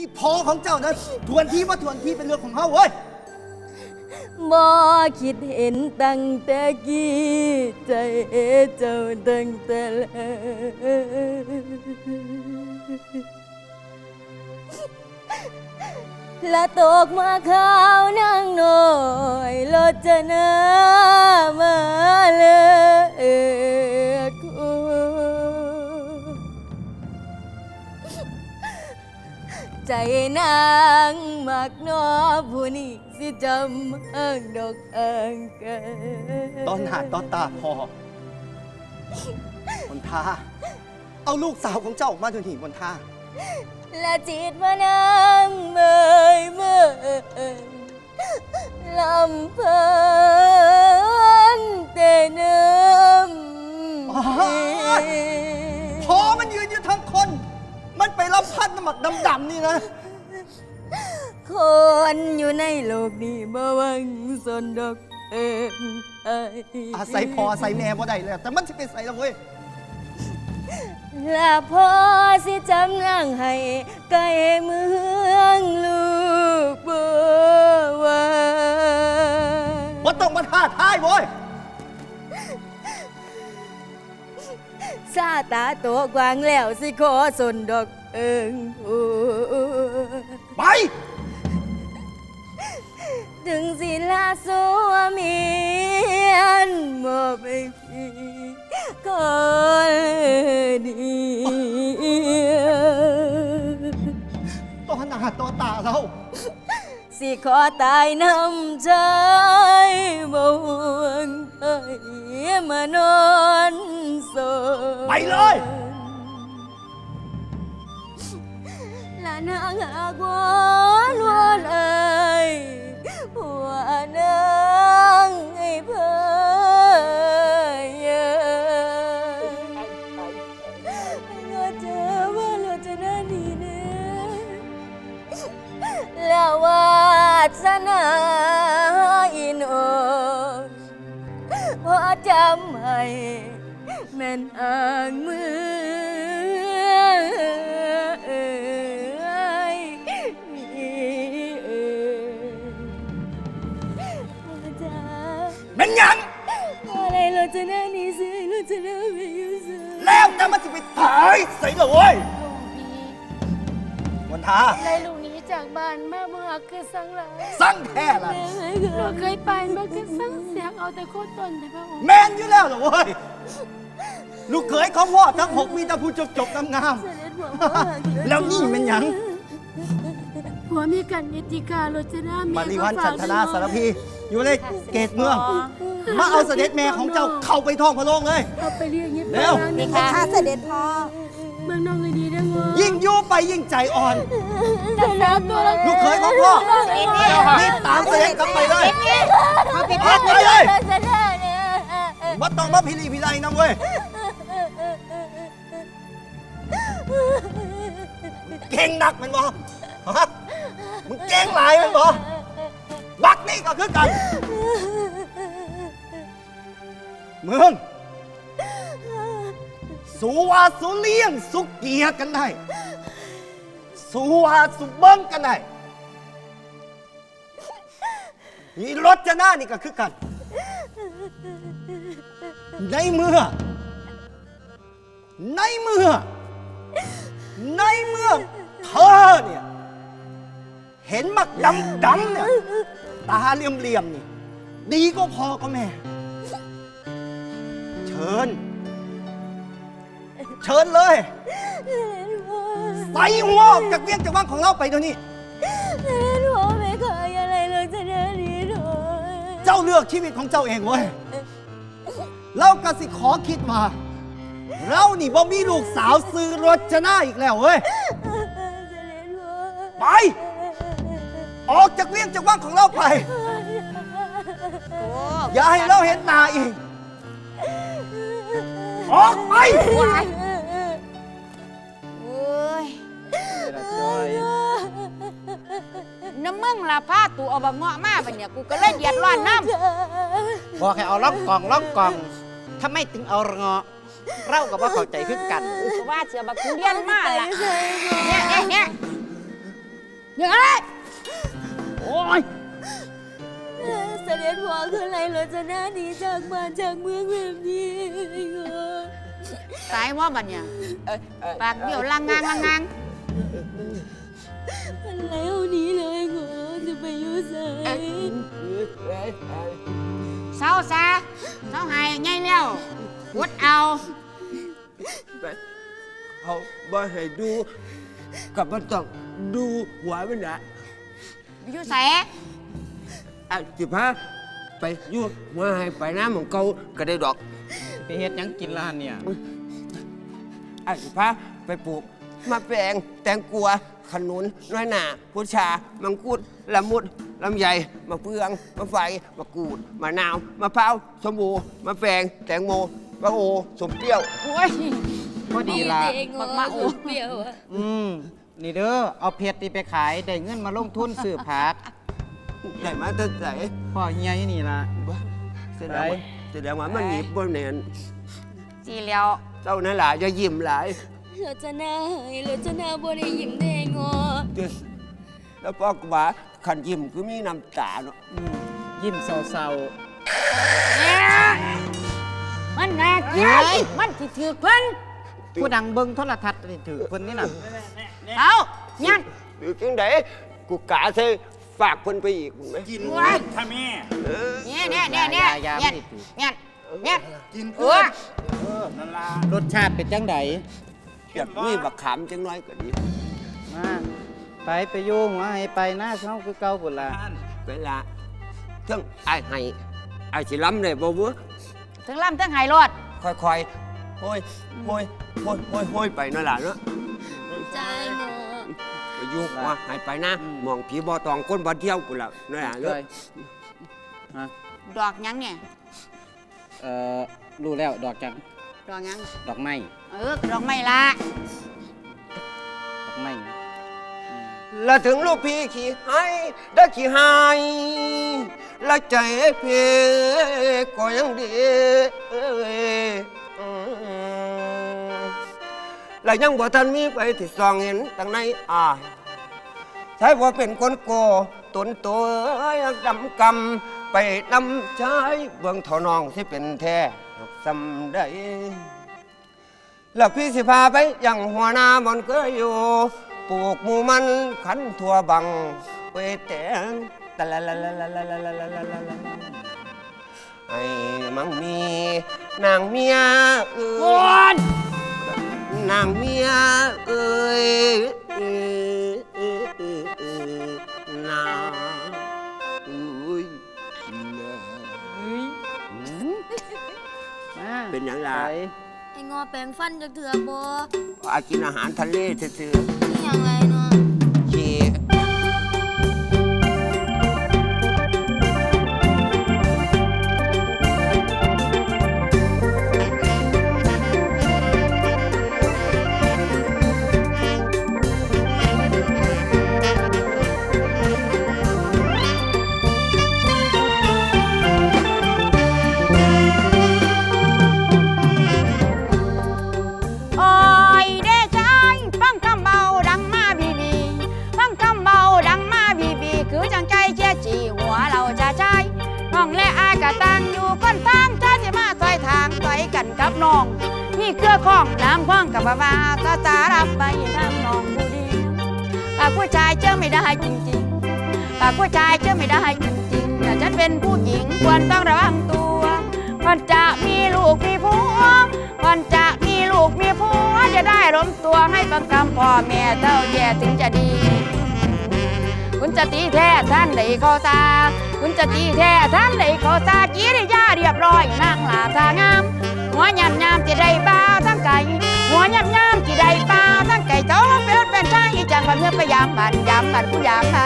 นี่พอของเจ้านะทวนที่ว่าทวนที่เป็นเรื่องของเขาเว้ยบ่คิดเห็นตั้งแต่กี้ใจเจ้าตั้งแต่แรกและตกมาข้าวนางน้อยรจะนามาเลยกู ใจนางมักนอผู้นี้สิจำอ้างดอกอ้างกันตอนหน้าตอนตาพอมนทาเอาลูกสาวของเจ้าออกมาเดี๋ยวนี้มนทาและจิตมานั่งเม อาศัยพออาศัยแม่บ่ได้เลยแต่มันจะไปใส่ละเว้ยและพอสิจำนางให้ไกลเมืองลูกบัวว่าต้องมาท่าท้ายเว้ยซาตาตัวกวางแล้วสิขอสนดอกเอิงโอ้ไป ถึงสิลาสวามีอันบ่ไปพี่ก็ดีต่อหน้าต่อตาเราสิขอตายน้ำใจบ่ห่วงไอ้มานอนโซไปเลยและนางอากวอนวอนเอ้ยหัวนางไอ้เพย สนาอินโอพอจำให้แม่นอ่างมือนี่เอ่ยพ่อจ๋ามันหยังอะไรเราจะนั่งนี่ซื้อเราจะนั่งไปอยู่ซื้อแล้วแต่มันจะไปตายใส่ละเว้ยลุงพีมนทา ไล่ลุงหนี้จากบ้านมา เมื่อคือสังหลายสั่งแท้ละเราเคยไปมาคือสังเสียงเอาแต่โคตรตนแต่พระองค์แมนอยู่แล้วเหรอเว้ยลูกเขยของพ่อทั้งหกมีแต่ผู้จบจบๆงามเสด็จหัวพ่อหักเลยๆแล้วนี่มันหยังผัวมีกันนิติการรจนาเมีมาริวันก็ฝฉันธนาสารพีอยู่ในเกตเมือง มาเอาเสด็จแม่ของเจ้าเข้าไปท้องพระโรงเลย เอาไปเรียกยิบเร็วนี่ ค่ะค่ะเสด็จพ่อ มืองน้องเลยดีนะงอยิ่งอยู่ไปยิ่งใจอ่อนแต่แล้วตัวเราลูกเขยของพ่อรีบตามเสด็จกลับไปเลยออกไปเลยเสด็จเนี่ยมาต้องมาพิลีพิไลนะเว้ยเก่งหนักแมันบ่ฮะมึงเก่งหลายแมันบ่บักนี่ก็คือกันมึง สูวาสุเลี้ยงสุเกียกันได้ สูวาสุเบิ้งกันได้นี่รถจะหน้านี่ก็คือกัน ในเมื่อ ในเมื่อ ในเมื่อเธอเนี่ย เห็นมักดำดำเนี่ย ตาเหลี่ยมๆนี่ ดีก็พอก็แม่ เชิญ เชิญเลยใส่หัวออกจากเวียงจากว่างของเราไปเดี๋ยวนี้ เสด็จพ่อไม่เคยอะไรเราจะได้ดีหน่อยเจ้าเลือกชีวิตของเจ้าเองเว้ย เรากสิขอคิดว่าเรานี่บ่มีลูกสาวซื้อรถชนะอีกแล้วเว้ย เสด็จพ่อไป ออกจากเลี้ยงจากว่างของเราไป อย่าให้เราเห็นหน้าอีก ออกไปโบัเงาะมาบัเนี่ยกูก็เล่นเดียดร้อนน้ำบอกให้เอาล่องกล่องล่องกล่องถ้าไม่ถึงเอาเงาะเรากับว่าเข้าใจขึ้นกันกูว่าเสียบักทุเรียนมาละเนี่ยเอ๊ะเนี่ยเนี่ยเอ้ยโอ้ยสเสด็จพ่อคืออะไรเรอจะน้าหนีจากบ้านจากเมืองแบบนี้ตายว่าบัดเนี่ยปากเบี้ยวลังงานลังงานมันรเอวนี้เลยเหรอ จะไปอยู่ไสเศร้าซะเศร้าหายไงแล้ววดเอา เขาบ่ให้ดูกับมันต้องดูหัวมันนะอยู่ใสอะสิพาไปอยู่หัวให้ไปน้ำของเขาก็ได้ดอกไปเฮ็ดหยังกินร้านเนี่ย อะสิพาไปปลูกมะแปงแตงกัว ขนุนน้อยหนาพุชา มังคุดละมุดลำไยมะเฟืองมะไฟมะกรูดมะนาวมะพร้าวสมบูมะแปงแตงโมมะโอสมเปรี้ยว โอ้ยพอดีละเองงอมาโอ้เปรี้ยวอะอืมนี่เด้อเอาเพชรนี่ไปขายได้เงินมาลงทุนซื้อผักได้มาตั้งแต่พ่อเฮียอยู่นี่ล่ะแสดงว่าแสดงว่ามันหนีบนเนนสีเหลียวเจ้านั่นหล่ะจะยิ้มหลาย รจนาให้รจนาบ่ได้ยิ้มแน่งอจึงแล้วพ่อก็ว่าขันยิ้มคือมีน้ำตาเนาะอืมยิ้มเศร้าเนี่ยมันน่าเกลียดมันสิถือเพิ่นๆผู้ดังเบิ่งโทรทัศน์นี่ถือเพิ่นนี่น่ะเอายันหรือจังไดกูกะใส่ฝากเพิ่นไปอีกไหมกินว้ายถ้าแม่เนี่ยเนี่ยเนี่ยเนี่ยยาเนี่ยไม่ได้ถือเนี่ยเนี่ยกินเอเพื่ออเออนั่นล่ะรสชาติเป็นจังได อยากมีบักขามจังน้อยก็ดีมาไปไปอยู่หัวให้ไปหน้าเฮาคือเก่าพุ่นล่ะเวลาเทิงไอ้ายให้ไอ้ายสิล้ำเลยบ่เว้อถึงลำถึงหายรอดค่อยๆโห้ยโห้ยโห้ยโห้ยโห้ยไปนั่นล่ะเนาะใจงอไปอยู่ว่าให้ไปนะมองผีบ่ตองคนบ่เที่ยวกูนล่ะนั่นล่ะเลเนาะยฮะดอกหยังเนี่ยเอ่อรู้แล้วดอกจังดอกหยังดอกไม้ เออดอกไม้ละดอกไม้แล้วถึงลูกพี่ขี่ให้ได้ขี่ให้และใจเพก็ยังดีเอ้ยอืมและยังบ่ทันมีไปที่ส่องเห็นตั้งในอายใช่ว่าเป็นคนโกตนตัวดำกำไปนำใช้เบื้องเท่านองที่เป็นแท้สำได้ แล้วพี่สิพาไปยังหัวหน้าบอนเคยอยู่ ปลูกหมูมันขันทั่วบังเวแตงตะละละละละละละละละละละละไอ้มังมีนางเมียเอ้โอยนนางเมียเอ้ยเอ้ยเอ้ยเอ้ยเอ้ยนางเอ้ยนางมาเป็นหยังไปล่ะไอ้ งอแปลงฟันจักเถื่อบ่อากินอาหารทะเลซื่อ นี่ยังไง ก็ซาคุณจะจีแท้ทั้งใดก็ซาจีได้ยาเรียบร้อยนางหลาตางาม หัวหยามยามจะได้บ้าทั้งไก่หัวหยามยามจะได้บ้าทั้งไก่เจ้าเป็นเป็นชายอีจังความเมื่อพยายามบันยามบันผู้ยามค่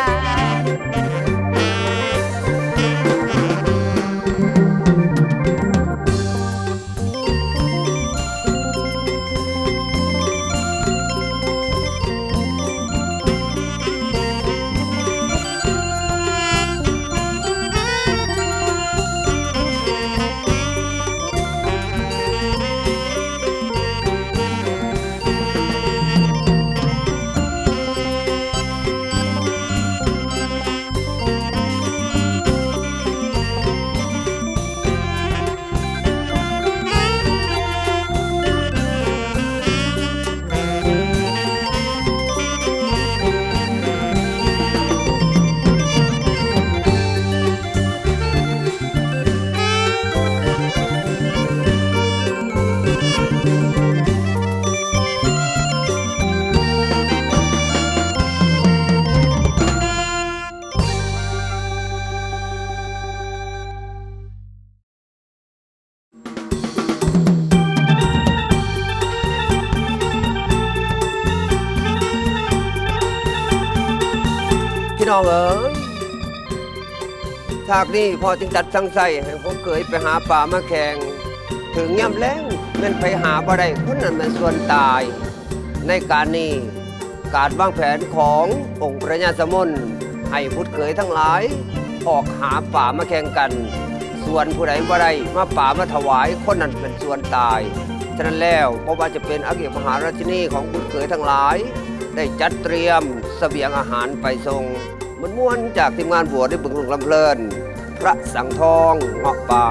ากนี้พอจึงจัดสังใส่ให้ผมเคยไปหาป่ามาแข่งถึงย่ำแล้งเป็นไปหาบ่ได้คนนั้นเป็นส่วนตาย ในการนี้การวางแผนขององค์พระญาสมนให้พุทธเขยทั้งหลาย ออกหาป่ามาแข่งกัน ส่วนผู้ใดบ่ได้มาป่ามาถวายคนนั้นเป็นส่วนตาย ฉะนั้นแล้วเพราะว่าจะเป็นอาเกมหาราชินีของพุทธเขยทั้งหลาย ได้จัดเตรียมเสบียงอาหารไปส่งมันม่วนจากทีมงานบวชได้บึงลงลำเพลิน ระสังทองเหาะป่า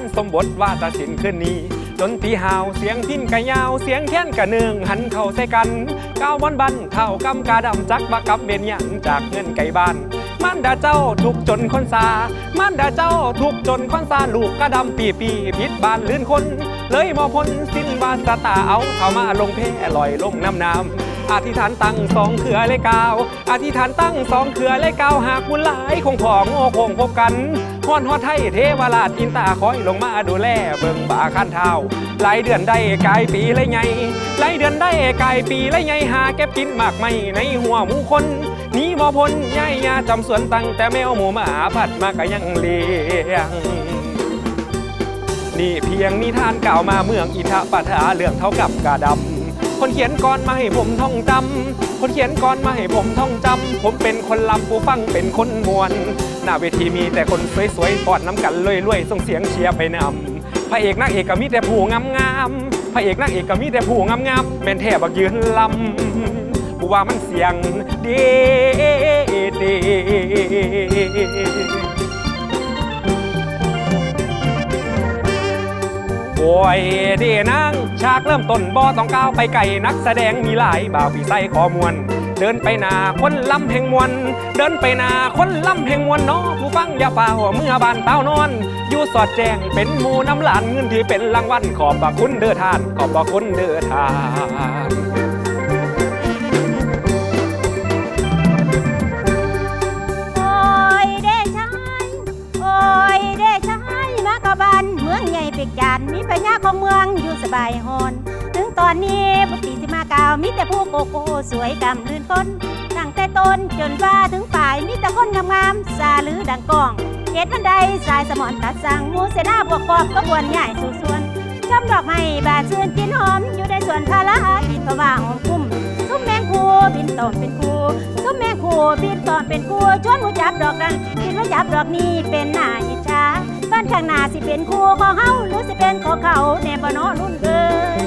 มันสมบทว่าตัดสินขึ้นนี้ดนตรีหาวเสียงพินกะยาวเสียงแค้นกะเนืองหันเข้าใส่กันก้าวบอนบันเท่ากำกาดำจักว่ากับเบนหยังจากเงินไก่บ้านมันดาเจ้าถูกจนคนซามันดาเจ้าถูกจนคนซาลูกกระดำปีปีพิษบานลื่นคน เลยมอพ้นสิ้นบาสตาเอาเข้ามาลงเพลอยลงน้ำน้ำ อธิษฐานตั้งสองเขือเลขเก้าอธิษฐานตั้งสองเขือเลขเก้าหากบุญหลายคงพองโง่คงพบกันฮอนฮอดไทยเทวราชอินตาคอยลงมาดูแลเบิ่งบ่าขั้นเท้าหลายเดือนได้กายปีเลยไงหลายเดือนได้กายปีเลยไงหาเก็บกินมากไม่ในหัวหมูคนนีบ่พ้นย่ายยาจำสวนตั้งแต่แมวหมูหมาผัดมาก็ยังเลี้ยงนี่เพียงนิทานกล่าวมาเมืองอิทะปัทาเรื่องเท่ากับกาดำ คนเขียนก่อนมาให้ผมท่องจำคนเขียนก่อนมาให้ผมท่องจำผมเป็นคนลำผู้ฟังเป็นคนมวน หน้าเวทีมีแต่คนสวยๆกอดน้ำกันรวยๆส่งเสียงเชียร์ไปนำพระเอกนางเอกก็มีแต่ผู้งามๆพระเอกนางเอกก็มีแต่ผู้งามๆเป็นแทบบักยืนลำผู้ว่ามันเสียงดีดีโอ้ยเดีนางากเริ่มต้นบอต้องก้าวไปไกลนักแสดงมีหลายบ่าวผีไส้ขอมวนเดินไปนาคนลำแห่งมวลเดินไปนาคนลำแห่งมวลเนาะผู้ฟังอย่าฝ่าหัวเมื่อบานเต้านอน อยู่สอดแจ้งเป็นหมูน้ำหลานเงินที่เป็นรางวัลขอบพระคุณเด้อทาน ขอบพระคุณเด้อทาน จานมีปัญญาของเมืองอยู่สบายฮอน ถึงตอนนี้ปกติสิมาเกาวมีแต่ผู้โกโก้สวยกำลื่นคนตั้งแต่ต้นจนว่าถึงปลายมีแต่คนงามๆซาลือดังกองเขตบันไดสายสมอนตัดสั่งมูเสนาบวกปอบก็บวนใหญ่สู่สวนชมดอกไม้บานชื่นกินหอมอยู่ในสวนพาราดินพว่าหอมคุ้มซุ้มแมงคูบินตอมเป็นคูซุ้มแมงคูบินตอมเป็นคูชวนหมูจับดอกนั้นคิดว่าจับดอกนี้เป็นหน้าอิจฉา บ้านข้างหน้าสิเป็นคูของเฮาหรือสิเป็นของเขาแน่บ่เนอรุ่นเอ้ย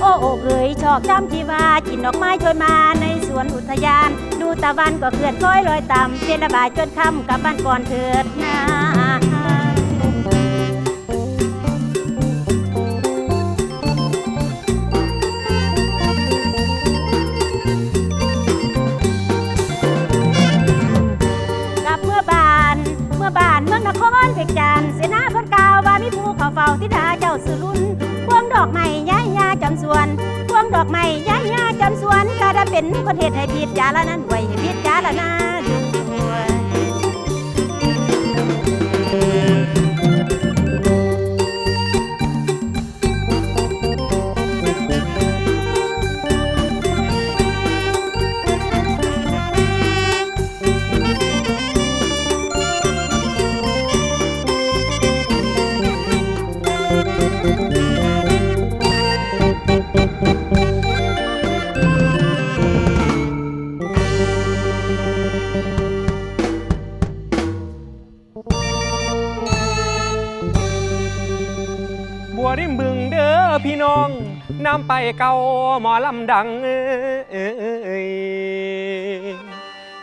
โอ้โอ้เอ๋ยชอบจำที่ว่ากินดอกไม้โชยมาในสวนอุทยาน ดูตะวันก็เกิดค้อยลอยต่ำเป็นระบายจนค่ำกลับบ้านก่อนเถิดนะ ติดาเจ้าสุรุนพวงดอกไม้ย้ายยาจำสวนพวงดอกไม้ย้ายยาจำสวนก็ได้เป็นคนเหตุให้ผิดจาละนั้นไว้ผิดจาละนาด้วย พี่น้องน้ำไปเก่าหมอลำดังเอ้ย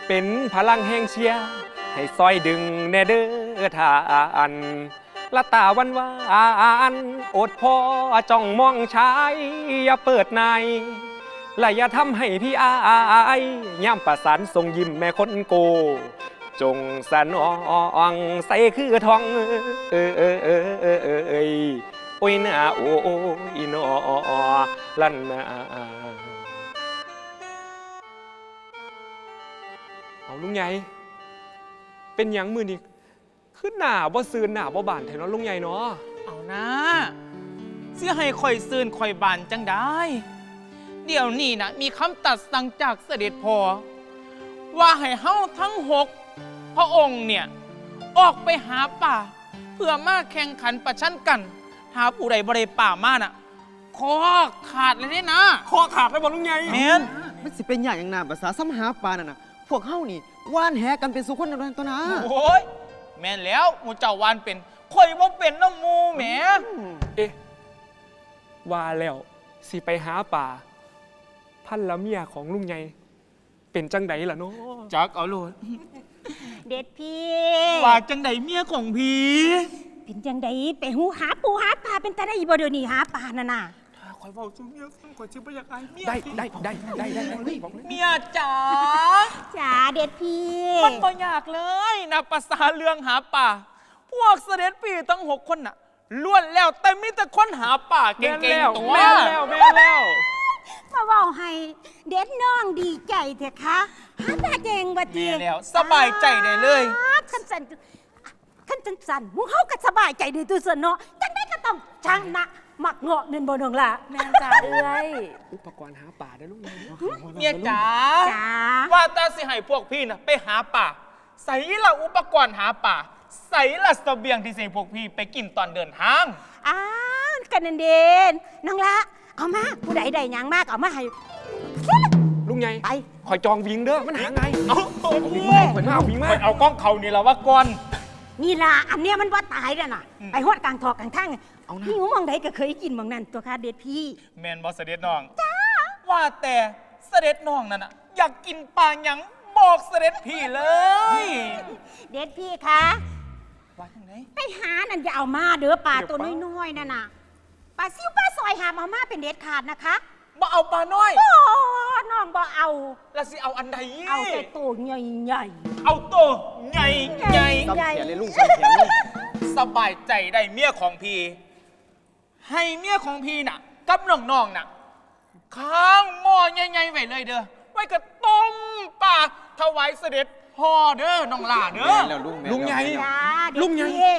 เป็นพลังแห่งเชียร์ให้ซอยดึงแน่เด้อทานละตาวันวานอดพอจ้องมองชายอย่าเปิดในและอย่าทำให้พี่อายย่ำประสานทรงยิ้มแม่คนโก จงสนองใส่คือทองเออเออเออเออเออ โอ้ยนาโอ้ยนอลันนาเอาลุงใหญ่เป็นหยังมือนี่ขึ้นหนาบ่ซืนหนาบ่บานแถวนั้นลุงใหญ่เนาะเอานะเสียให้ข่อยซืนข่อยบานจังได้ เดี๋ยวนี้นะมีคำตัดสั่งจากเสด็จพ่อว่าให้เฮาทั้งหกพระองค์เนี่ย ออกไปหาป่า เพื่อมาแข่งขันประชันกัน หาผู้ใดบริป่ามาน่ะคอขาดเลยเนี่ยนะคอขาดไปบ่ลุงใหญ่แมนมันสิเป็นอย่างอย่างนาภาษาซ้ำหาปลาน่ะนะพวกเฮานี่ว่านแหกันเป็นสุคนนั่นตัวนะโอ้ยแม่นแล้วหมูเจ้าวานเป็นข่อยว่าเป็นน้ำหมูแหมเอ๊ะว่าแล้วสิไปหาป่า พันละเมียของลุงใหญ่เป็นจังไดล่ะเนาะจักเอาโลดเด็ดพี่ว่าจังใดเมียของพี่ เป็นจังไดไปหูหาปูหาปลาเป็นตาได้บ่เดี๋ยวนี้หาปลาน่ะน่ะถ้าข่อยบอกซุเมียฟังข่อยชื่อบ่อยากอายเมียได้พี่ได้ได้ได้ได้ได้บอกเลยเมียจ๋า จ๋าเด็ดพี่มันบ่อยากเลยนะภาษาเรื่องหาป่า พวกเสด็จปีตั้งหกคนน่ะล้วนแล้วแต่มีแต่คนหาป่าเก่แม่นงแล้วๆตัว แม่นแล้วแม่นแล้ว มาเว้าให้เด็ดน้องดีใจเถอะคะหาปลาเก่งบ่ติแม่แล้วสบายใจได้เลยคันสัน คันจังสันหมูเฮาก็สบายใจดีตัวสนเนาะจังได้ก็ต้องช่างนะมักเงาะเนินบ่น้องล่ะแม่นจ้าเอ้ยอุปกรณ์หาป่าได้อลุงใหญ่เนาะเมียจ๋าจ๋าว่าแต่สิให้พวกพี่น่ะไปหาป่าใส่ละอุปกรณ์หาป่าใส่ละเสบียงที่สิให้พวกพี่ไปกินตอนเดินทางอ้าวกันนันเด่นน้องละเอามาผู้ใดใดหยังมากเอามาให้ลุงใหญ่ไปคอยจองวิงเด้อมันหาไงเอาพี่คอยมาเอาวิงมาไปเอากล้องเขานี่ละว่าก่อน นี่ล่ะอันเนี้ยมันว่าตายแล้วน่ะอืมไปฮอดกลางทอกกลางทางเอานะพี่หูมองใดก็เคยกินหมองนั้นตัวค่ะเด็ดพี่ แมนบอสเสด็จน้อง ว่าแต่เสด็จน้องนั่นน่ะอยากกินปลาหยังบอกเสด็จพี่เลย เด็ดพี่คะว่าจังไหนไปหานั่นอย่าเอามาเด้อปลาตัวน้อยๆนั่นน่ะปลาซิวปลาซอยหามเอามาเป็นเด็ดขาดนะคะ บ่เอาปลาน้อย โอ้น้องบ่เอา แล้วสิเอาอันใดเอาแต่ตัวใหญ่เอาตัวใหญ่ใหญ่ซ้ำแขนเลยลุงซ้ำแขนเลยสบายใจได้เมียของพี่ ให้เมียของพี่น่ะ กับน้องๆน่ะข้างหม้อใหญ่ๆไว้เลยเด้อไว้กับต้มปลาถวายเสด็จพ่อเด้อน้องหล่าเด้อ แม่นแล้วลุงแม่นลุงใหญ่แล้วจ้าเด็ดลุงใหญ่พี่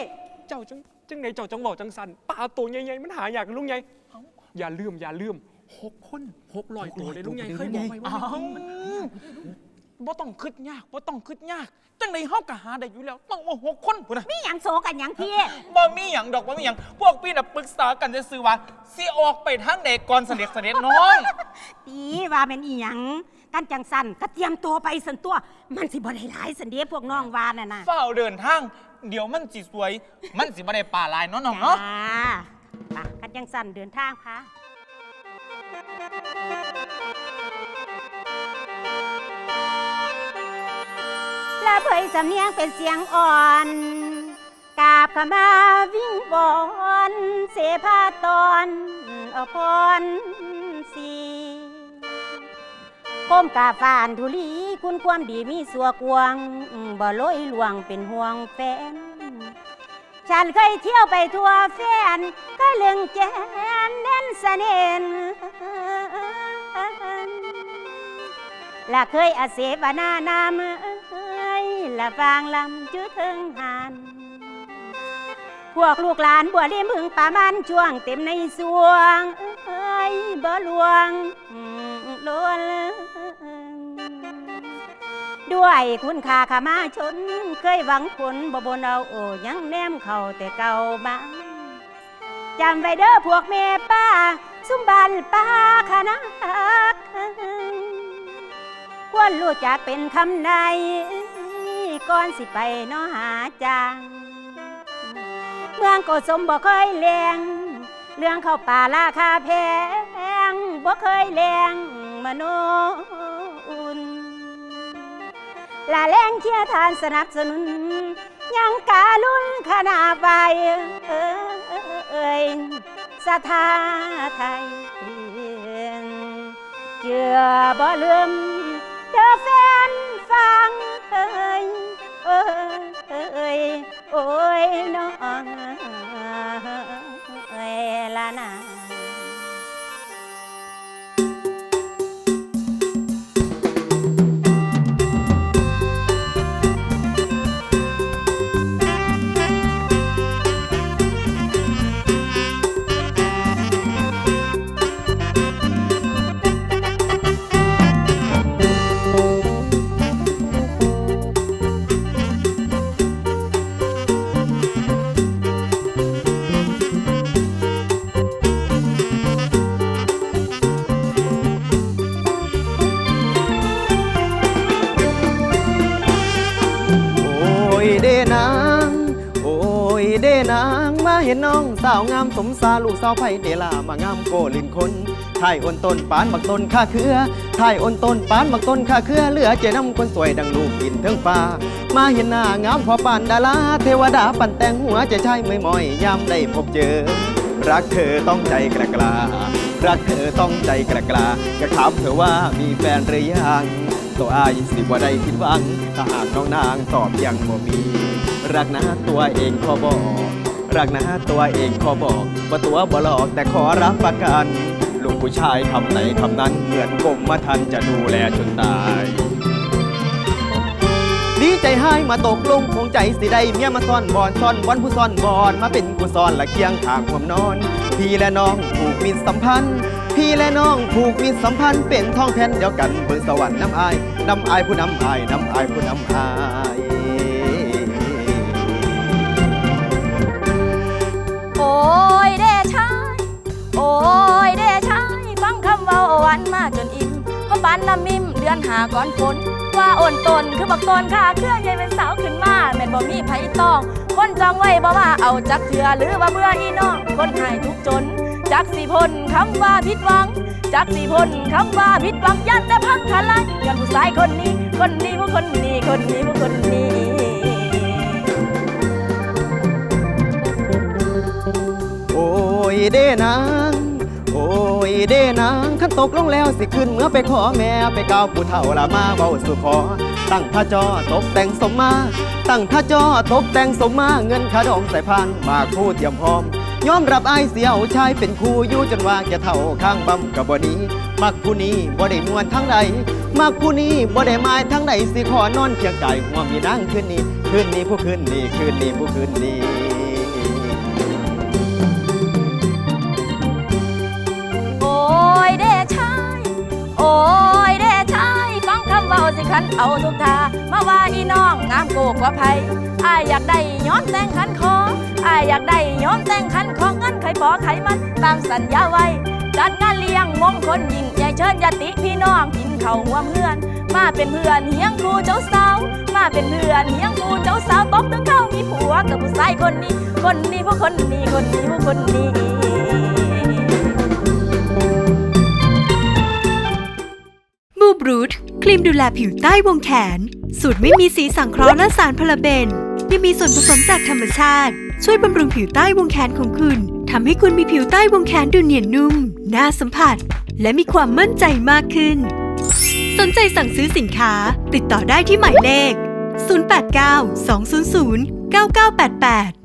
เจ้าจังจังไหนเจ้าจังบอกจังสันป่าตัวใหญ่ๆมันหาอยากลุงใหญ่อย่าลืมอย่าลืม หกคนหกลอยตัวเลยลุงใหญ่เคยบอกไว้ว่าเอ้าบ่ต้องคิดยากบ่ต้องคิดยาก จังไดเฮาก็หาได้อยู่แล้ว ต้องว่าหกคนพุ่นน่ะมีหยังโซกันหยังพี่บ่มีหยังดอกบ่มีหยังพวกพี่น่ะปรึกษากันซื่อๆว่าสิออกไปทางใดก่อนเสด็จเสด็จน้องตีว่าเป็นอีหยังกันจังสันก็เตรียมตัวไปสันตัว มันสิบ่ได้หลายสันเดีพวกน้องวาน่ะนะเฝ้าเดินทาง เดี๋ยวมันสิสวย มันสิบ่ได้ป่าลายเนาะน้องจ้าเนาะไปกันจังสันเดินทางค่ะ สำเนียงเป็นเสียงอ่อนกาบขมาวิ่งบอนเสพาตอนอภรสีก้มกาฟานทุลีคุณความดีมีสัวกวง บ่ลอยลวงเป็นห่วงแฟน ฉันเคยเที่ยวไปทั่วแฟน ก็เลืงแจนเน้นเสน่ห์และเคยอาเสบนานาม ละฟางลำจุดถึงหันพวกลูกหลานบัวเลี้ยมึงป่ามันช่วงเต็มในสวง เอ้ยบ่ลวงล้วนด้วยคุณค่าขามาชน เคยหวังผลบ่บนเอาโอ้ยังแนมเขาแต่เก่ามาจำไว้เด้อพวกแม่ป้าสุมบานป้าขนาดควรรู้จักเป็นคำใน ก่อนสิไปเน้อหาจางเมืองโกสมบ่เคยแรงเรื่องเข้าป่าราคาแพงบ่เคยแรงมโนอุ่นละแรงเชียทานสนับสนุน ยังการุณขนาดไปเอ้ยสถาไทยเจือบ่ลืม แฟนฟังเอ้ยเอ้ยเอ้ยโอ้ยน้องเอ้ยละนา นาง โอ้ยเดนาง มาเห็นน้องสาวงามสมสาลูกสาวไผ่เดลามางามโกลินคนถ่ายอ้นต้นปานบักต้นข้าเครือถ่ายอ้นต้นปานบักต้นข้าเครือเหลือเจน้ำคนสวยดังลูกกินเทิงฟ้า มาเห็นหน้างามพอปานดาราเทวดาปั่นแต่งหัวจะใช่ไม่มอยยามได้พบเจอ รักเธอต้องใจกระกลารักเธอต้องใจกระกลาจะถามเธอว่ามีแฟนหรือยังตัวอายสิบ่ได้ผิดหวังถ้าหากน้องนางตอบยังบ่มี รักนะตัวเองขอบอกรักนะตัวเองขอบอกว่าตัวบ่หลอกแต่ขอรับประกัน ลูกผู้ชายคำไหนคำนั้นเหมือนกรมมาทันจะดูแลจนตายดีใจให้มาตกลงคงใจสิได้เมียมาซ่อนบอนซ่อนบอนผู้ซ่อนบอนมาเป็นกูซ่อนละเคียงข้างความนอน พี่และน้องผูกมิตรสัมพันธ์ พี่และน้องผูกมิตรสัมพันธ์เป็นท้องแผ่นเดียวกันเบิ่งสวรรค์น้ำอายน้ำอายผู้น้ำอายน้ำอายผู้น้ำอาย ยเดชายโอ้ยเดชายฟังคำเว่าหวานมาจนอิ่มเพราะปานละมิมเดือนหาก่อนฝนว่าอ่อนตนคือบักตนค่าเครื่องใหญ่เป็นสาวขึ้นมาแม่นบ่มีไผต้อง คนจองไว้บ่ว่าเอาจักเถื่อหรือว่าเบื่ออีน้องคนหายทุกจน จักสีพลคำว่าผิดหวัง จักสีพลคำว่าผิดหวังยันแต่พังทลายย้อนผู้ชายคนนี้ คนนี้ผู้คนนี้คนนี้ผู้คนนี้ เด้นางโอ้ยเด้นางขันตกลงแล้วสิขึ้นเมื่อไปขอแม่ไปก้าวผู้เฒ่าละมาเบาสู่ขอ ตั้งท่าจอตกแต่งสมมา ตั้งท่าจอตกแต่งสมมาเงินขาดองใส่พานมาคู่เตรียมพร้อมยอมรับไอายเสียวชายเป็นครูอยู่จนว่าจะเท่าข้างบำกับบนี้มักผู้นี้บ่ได้มวนทั้งใดมักผู้นี้บ่ได้หมายทั้งใดสิขอนอนเคียงกายหัวมีนางคืนนี้คืนนี้ผู้คืนนี้คืนนี้ผู้คืนนี้ำเว้าสิคันเอาทุกทามาว่าอีน้องงามโกกว่าไผอายอยากได้ย้อนแต่งขันคออายอยากได้ย้อนแต่งขันคอเงินไขปอไขมันตามสัญญาไว้จัดงานเลี้ยงมงคลยิ่งใหญ่เชิญญาติพี่น้องกินเข้าห่วเฮือน มาเป็นเพื่อนเฮียงครูเจ้าสาวมาเป็นเพื่อนเฮียงครูเจ้าสาวตบถึงเข้ามีผัวกับผู้ชายคนนี้ คนนี้พวกคนนี้คนนี้พวกคนนี้มูบรูท ครีมดูแลผิวใต้วงแขน สูตรไม่มีสีสังเคราะห์และสารพาราเบน ยังมีส่วนผสมจากธรรมชาติ ช่วยบำรุงผิวใต้วงแขนของคุณทำให้คุณมีผิวใต้วงแขนดูเนียนนุ่ม น่าสัมผัส และมีความมั่นใจมากขึ้น สนใจสั่งซื้อสินค้า ติดต่อได้ที่หมายเลข 089 200 9988